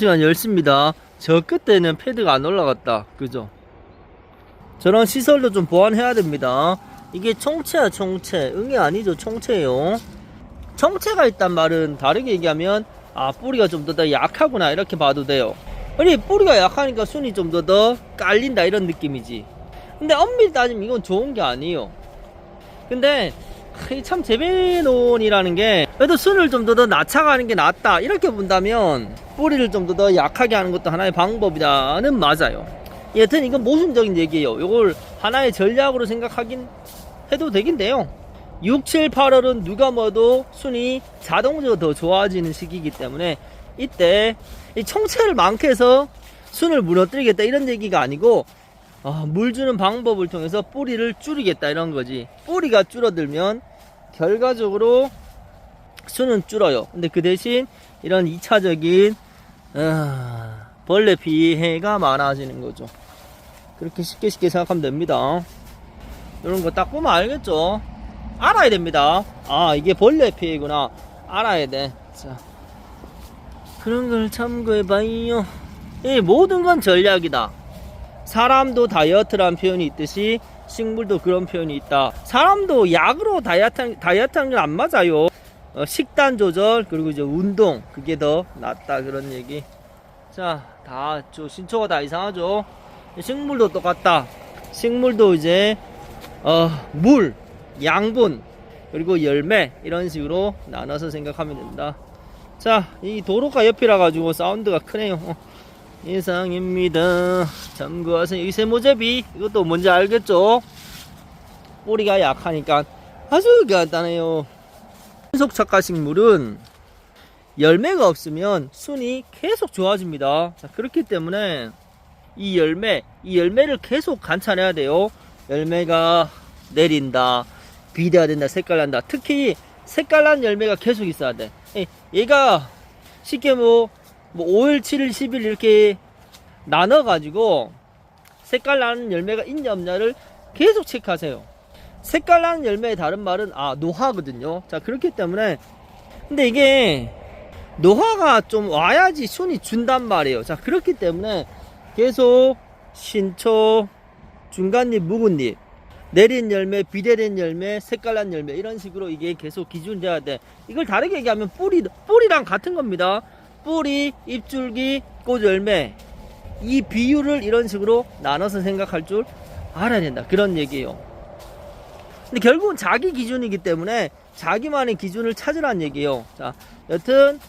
시간 10시입니다. 저 끝에는 패드가 안 올라갔다. 그죠? 저런 시설도 좀 보완해야 됩니다. 이게 총체야, 총체. 응이 아니죠, 총체예요. 총체가 있단 말은 다르게 얘기하면 아, 뿌리가 좀 더 더 약하구나. 이렇게 봐도 돼요. 아니, 뿌리가 약하니까 순이 좀 더 더 깔린다. 이런 느낌이지. 근데 엄밀히 따지면 이건 좋은 게 아니에요. 근데 이참 재배논이라는 게 그래도 순을 좀 더 더 낮춰가는 게 낫다 이렇게 본다면 뿌리를 좀더더 약하게 하는 것도 하나의 방법이다는 맞아요 여튼 이건 모순적인 얘기예요 이걸 하나의 전략으로 생각하긴 해도 되긴 돼요 6, 7, 8월은 누가 뭐도 순이 자동적으로 더 좋아지는 시기이기 때문에 이때 이 총체를 많게 해서 순을 무너뜨리겠다 이런 얘기가 아니고 아, 물 주는 방법을 통해서 뿌리를 줄이겠다 이런 거지. 뿌리가 줄어들면 결과적으로 수는 줄어요. 근데 그 대신 이런 2차적인 아, 벌레 피해가 많아지는 거죠. 그렇게 쉽게 쉽게 생각하면 됩니다. 이런 거 딱 보면 알겠죠? 알아야 됩니다. 아, 이게 벌레 피해구나. 알아야 돼. 자. 그런 걸 참고해봐요. 이 모든 건 전략이다. 사람도 다이어트라는 표현이 있듯이 식물도 그런 표현이 있다. 사람도 약으로 다이어트, 다이어트 하는 건 안 맞아요. 어, 식단 조절, 그리고 이제 운동, 그게 더 낫다. 그런 얘기. 자, 다, 저 신초가 다 이상하죠? 식물도 똑같다. 식물도 이제, 어, 물, 양분, 그리고 열매, 이런 식으로 나눠서 생각하면 된다. 자, 이 도로가 옆이라 가지고 사운드가 크네요. 어. 이상입니다. 참고하세요. 이 세모제비 이것도 뭔지 알겠죠? 뿌리가 약하니까 아주 간단해요. 신속 착화 식물은 열매가 없으면 순이 계속 좋아집니다. 자, 그렇기 때문에 이 열매, 이 열매를 계속 관찰해야 돼요. 열매가 내린다, 비대가 된다, 색깔 난다. 특히 색깔 난 열매가 계속 있어야 돼. 예, 얘가 쉽게 뭐, 뭐 5일, 7일, 10일 이렇게 나눠가지고 색깔 나는 열매가 있냐 없냐를 계속 체크하세요. 색깔 나는 열매의 다른 말은 아 노화거든요. 자 그렇기 때문에 근데 이게 노화가 좀 와야지 순이 준단 말이에요. 자 그렇기 때문에 계속 신초, 중간잎, 묵은잎, 내린 열매, 비대된 열매, 색깔난 열매 이런 식으로 이게 계속 기준 돼야 돼. 이걸 다르게 얘기하면 뿌리 뿌리랑 같은 겁니다. 뿌리, 잎줄기, 꽃 열매 이 비율을 이런 식으로 나눠서 생각할 줄 알아야 된다. 그런 얘기예요. 근데 결국은 자기 기준이기 때문에 자기만의 기준을 찾으란 얘기예요. 자, 여튼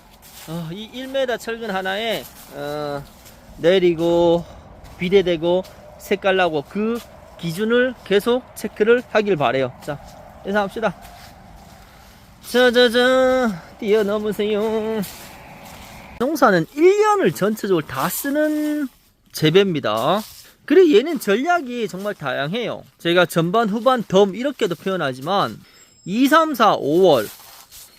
어, 이 1m 철근 하나에 어, 내리고 비대되고 색깔 나고 그 기준을 계속 체크를 하길 바래요. 자, 인사합시다. 자자자 뛰어넘으세요. 농사는 1년을 전체적으로 다 쓰는 재배입니다. 그리고 얘는 전략이 정말 다양해요. 제가 전반, 후반, 덤 이렇게도 표현하지만 2, 3, 4, 5월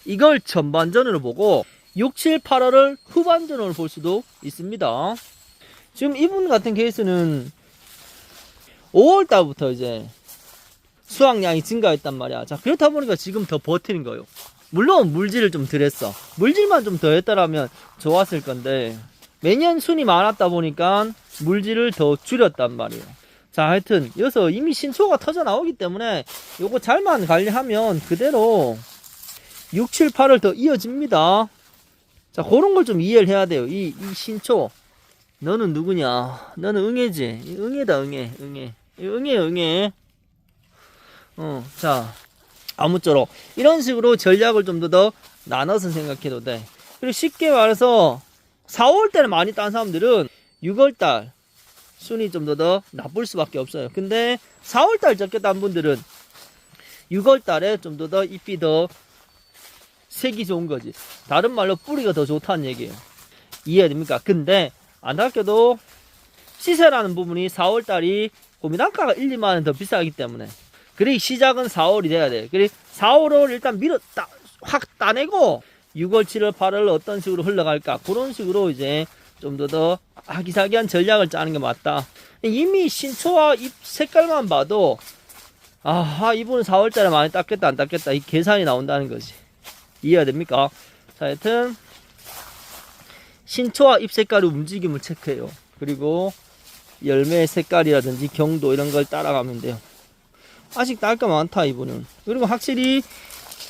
이걸 전반전으로 보고 6, 7, 8월을 후반전으로 볼 수도 있습니다. 지금 이분 같은 케이스는 5월 달부터 이제 수확량이 증가했단 말이야. 자, 그렇다 보니까 지금 더 버티는 거예요. 물론 물질을 좀 덜했어. 물질만 좀 더 했더라면 좋았을 건데 매년 순이 많았다 보니까 물질을 더 줄였단 말이에요. 자, 하여튼 여기서 이미 신초가 터져 나오기 때문에 요거 잘만 관리하면 그대로 6, 7, 8을 더 이어집니다. 자, 그런 걸 좀 이해를 해야 돼요. 이, 이 신초. 너는 누구냐? 너는 응애지? 이 응애다, 응애, 응애. 이 응애, 응애. 어, 자, 아무쪼록. 이런 식으로 전략을 좀더더 나눠서 생각해도 돼. 그리고 쉽게 말해서 4월 달에 많이 딴 사람들은 6월 달 순이 좀 더 더 나쁠 수밖에 없어요. 근데 4월 달 적게 딴 분들은 6월 달에 좀 더 더 잎이 더 색이 좋은 거지. 다른 말로 뿌리가 더 좋다는 얘기예요. 이해됩니까? 근데 안타깝게도 시세라는 부분이 4월 달이 고민단가가 1, 2만 원 더 비싸기 때문에 그래 시작은 4월이 돼야 돼. 그래 4월을 일단 밀어 따, 확 따내고 6월, 7월, 8월 어떤 식으로 흘러갈까 그런 식으로 이제 좀 더 더 아기자기한 전략을 짜는 게 맞다. 이미 신초와 잎 색깔만 봐도 아 이분은 4월달에 많이 땄겠다 안 땄겠다 이 계산이 나온다는 거지. 이해가 됩니까? 자, 하여튼 신초와 잎 색깔의 움직임을 체크해요. 그리고 열매 색깔이라든지 경도 이런 걸 따라가면 돼요. 아직 딸까 많다 이분은. 그리고 확실히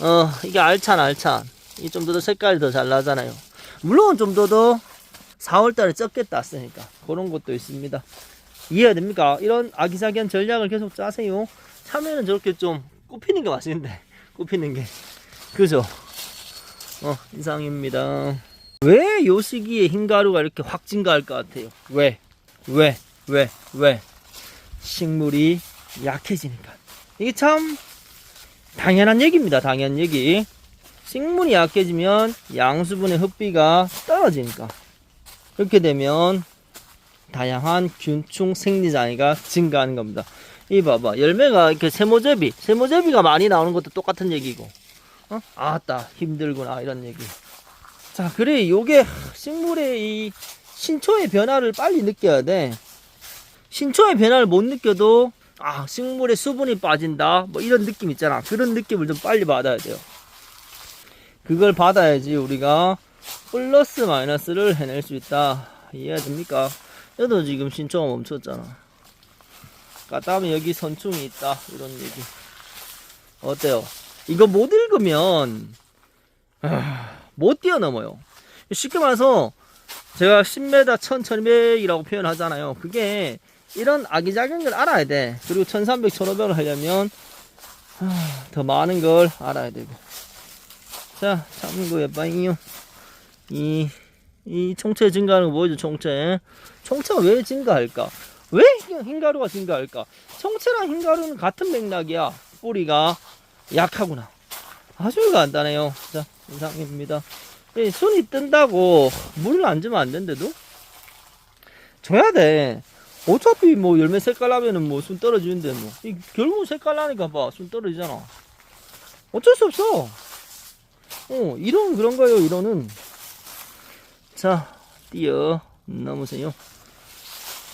어 이게 알찬 알찬. 이 좀 더 색깔이 더 잘 나잖아요. 물론 좀 더 더 4월달에 적게 땄으니까 그런 것도 있습니다. 이해가 됩니까? 이런 아기자기한 전략을 계속 짜세요. 참외는 저렇게 좀 꼽히는 게 맛있는데 꼽히는 게 그죠? 어 이상입니다. 왜 요 시기에 흰가루가 이렇게 확 증가할 것 같아요? 왜? 왜? 왜? 왜? 식물이 약해지니까. 이게 참 당연한 얘기입니다. 당연한 얘기. 식물이 약해지면 양수분의 흡비가 떨어지니까. 그렇게 되면 다양한 균충 생리장애가 증가하는 겁니다. 이 봐봐. 열매가 이렇게 세모제비, 세모제비가 많이 나오는 것도 똑같은 얘기고. 어? 아따, 힘들구나. 이런 얘기. 자, 그래. 요게 식물의 이 신초의 변화를 빨리 느껴야 돼. 신초의 변화를 못 느껴도 아, 식물의 수분이 빠진다. 뭐 이런 느낌 있잖아. 그런 느낌을 좀 빨리 받아야 돼요. 그걸 받아야지 우리가 플러스 마이너스를 해낼 수 있다. 이해됩니까? 얘도 지금 신초가 멈췄잖아. 까다면 여기 선충이 있다. 이런 얘기. 어때요? 이거 못 읽으면 아, 못 뛰어넘어요. 쉽게 말해서 제가 10m 1200이라고 표현하잖아요. 그게 이런 아기자기한 걸 알아야 돼. 그리고 1300, 1500을 하려면 아, 더 많은 걸 알아야 되고. 자, 참고 예빵이요. 이, 이 총체 증가하는 거 보이죠, 총체. 총체가 왜 증가할까? 왜 흰- 흰가루가 증가할까? 총체랑 흰가루는 같은 맥락이야. 뿌리가 약하구나. 아주 간단해요. 자, 이상입니다. 이 순이 뜬다고 물을 안 주면 안 된대도? 줘야 돼. 어차피 뭐 열매 색깔 나면은 뭐 순 떨어지는데 뭐. 이 결국 색깔 나니까 봐. 순 떨어지잖아. 어쩔 수 없어. 어, 이런 그런 거예요, 이런은. 자, 뛰어 넘으세요.